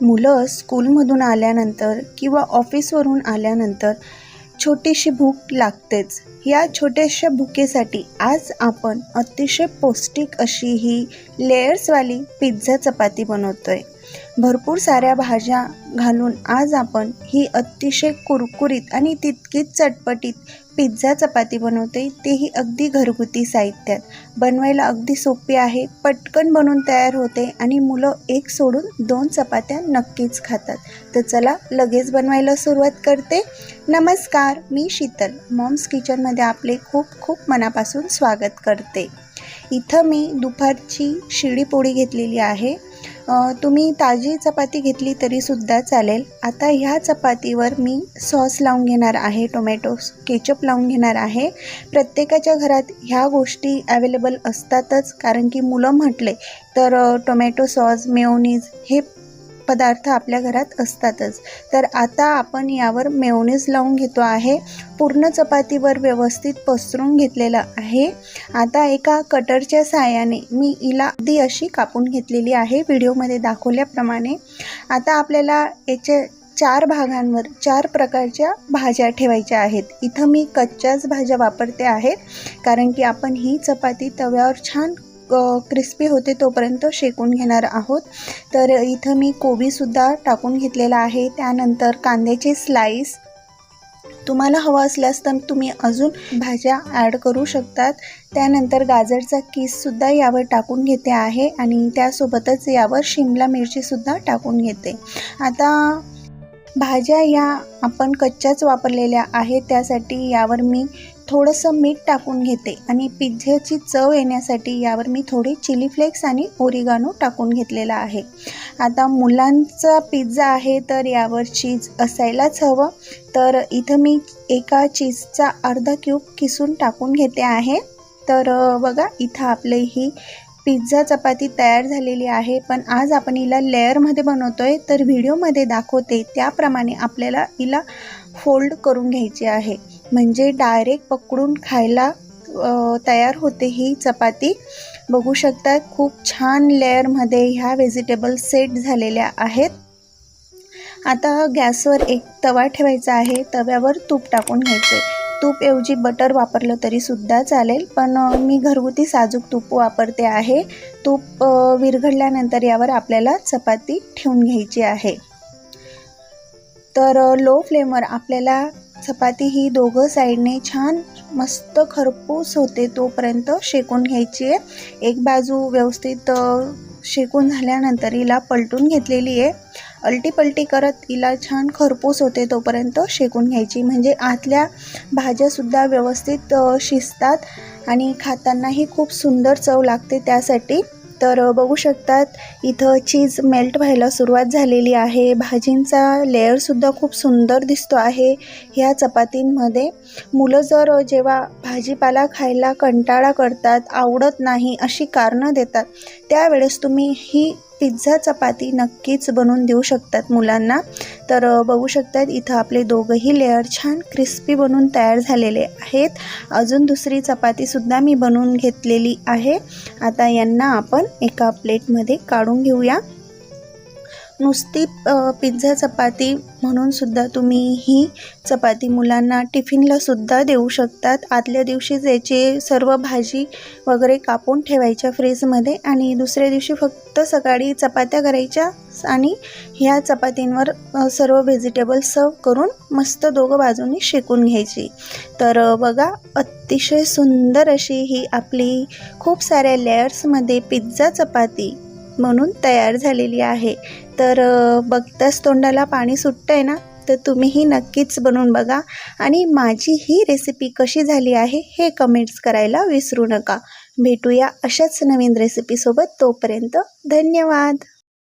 मुलं स्कूलमधून आल्यानंतर किंवा ऑफिसवरून आल्यानंतर छोटीशी भूक लागतेच. या छोट्याशा भुकेसाठी आज आपण अतिशय पौष्टिक अशी ही लेयर्सवाली पिझ्झा चपाती बनवतो आहे भरपूर साऱ्या भाज्या घालून आज आपण ही अतिशय कुरकुरीत आणि तितकीच चटपटीत पिझ्झा चपाती बनवते तेही अगदी घरगुती साहित्यात. बनवायला अगदी सोपी आहे पटकन बनून तयार होते आणि मुलं एक सोडून दोन चपात्या नक्कीच खातात. तर चला लगेच बनवायला सुरुवात करते. नमस्कार मी शीतल मॉम्स किचनमध्ये आपले खूप खूप मनापासून स्वागत करते. इथं मी दुपारची शिळी पोळी घेतलेली आहे. तुम्ही ताजी चपाती घेतली तरीसुद्धा चालेल. आता ह्या चपातीवर मी सॉस लावून घेणार आहे टोमॅटो केचप लावून घेणार आहे. प्रत्येकाच्या घरात ह्या गोष्टी अवेलेबल असतातच कारण की मुलं म्हटले तर टोमॅटो सॉस मेओनीज हे पदार्थ आपल्या घरात असतातच. तर आता आपण यावर मेयोनीज लावून घेतो आहे. पूर्ण चपातीवर व्यवस्थित पसरून घेतलेलं आहे. आता एका कटरच्या साहाय्याने मी हिला अगदी अशी कापून घेतलेली आहे. व्हिडिओमध्ये दाखवल्याप्रमाणे. आता आपल्याला याचे चार भागांवर चार प्रकारच्या भाज्या ठेवायच्या आहेत. इथं मी कच्च्याच भाज्या वापरते आहेत कारण की आपण ही चपाती तव्यावर छान क्रिस्पी होते तोपर्यंत शेकून घेणार आहोत. तर इथं मी कोबीसुद्धा टाकून घेतलेला आहे. त्यानंतर कांद्याचे स्लाईस तुम्हाला हवं असल्यास तर तुम्ही अजून भाज्या ॲड करू शकतात. त्यानंतर गाजरचा किससुद्धा यावर टाकून घेते आहे आणि त्यासोबतच यावर शिमला मिरचीसुद्धा टाकून घेते. आता भाज्या या आपण कच्च्याच वापरलेल्या आहेत. त्यासाठी यावर मी थोडंसं मीठ टाकून घेते आणि पिझ्झ्याची चव येण्यासाठी यावर मी थोडे चिली फ्लेक्स आणि ओरिगानो टाकून घेतलेला आहे. आता मुलांचा पिझ्झा आहे तर यावर चीज असायलाच हवं. तर इथं मी एका चीजचा अर्धा क्यूब किसून टाकून घेते आहे. तर बघा इथं आपली ही पिझ्झा चपाती तयार झालेली आहे. पण आज आपण हिला लेअरमध्ये बनवतो आहे तर व्हिडिओमध्ये दाखवते. त्याप्रमाणे आपल्याला हिला फोल्ड करून घ्यायची आहे. म्हणजे डायरेक्ट पकडून खायला तयार होते ही चपाती. बघू शकता खूप छान लेअरमध्ये ह्या व्हेजिटेबल सेट झालेल्या आहेत. आता गॅसवर एक तवा ठेवायचा आहे तव्यावर तूप टाकून घ्यायचे तूपऐवजी बटर वापरलं तरीसुद्धा चालेल पण मी घरगुती साजूक तूप वापरते आहे. तूप विरघडल्यानंतर विरघळल्यानंतर यावर आपल्याला चपाती ठेवून घ्यायची आहे. तर लो फ्लेमवर आपल्याला चपाती ही दोघं साईडने छान मस्त खरपूस होते तोपर्यंत शेकून घ्यायची आहे. एक बाजू व्यवस्थित शेकून झाल्यानंतर हिला पलटून घेतलेली आहे. अलटी पलटी करत हिला छान खरपूस होते तोपर्यंत शेकून घ्यायची. म्हणजे आतल्या भाज्यासुद्धा व्यवस्थित शिजतात आणि खातानाही खूप सुंदर चव लागते त्यासाठी. तर बघू शकतात इथं चीज मेल्ट व्हायला सुरुवात झालेली आहे. भाजींचा लेअरसुद्धा खूप सुंदर दिसतो आहे. ह्या चपातींमध्ये मुलं जर जेव्हा भाजीपाला खायला कंटाळा करतात आवडत नाही अशी कारणं देतात त्यावेळेस तुम्ही ही पिझ्झा चपाती नक्कीच बनवून देऊ शकतात मुलांना. तर बघू शकतात इथं आपले दोघंही लेअर छान क्रिस्पी बनून तयार झालेले आहेत. अजून दुसरी चपातीसुद्धा मी बनवून घेतलेली आहे. आता यांना आपण एका प्लेटमध्ये काढून घेऊया. नुसती पिझ्झा चपाती म्हणून सुद्धा तुम्ही ही चपाती मुलांना टिफिनला सुद्धा देऊ शकतात. आदल्या दिवशीच याची सर्व भाजी वगैरे कापून ठेवायच्या फ्रीजमध्ये आणि दुसऱ्या दिवशी फक्त सकाळी चपात्या करायच्या आणि ह्या चपातींवर सर्व व्हेजिटेबल सर्व करून मस्त दोघं बाजूनी शेकून घ्यायची. तर बघा अतिशय सुंदर अशी ही आपली खूप साऱ्या लेयर्समध्ये पिझ्झा चपाती म्हणून तयार झालेली आहे. तर बघताच तोंडाला पाणी सुटतं आहे ना? तर तुम्हीही नक्कीच बनवून बघा. आणि माझी ही रेसिपी कशी झाली आहे हे कमेंट्स करायला विसरू नका. भेटूया अशाच नवीन रेसिपीसोबत तोपर्यंत धन्यवाद!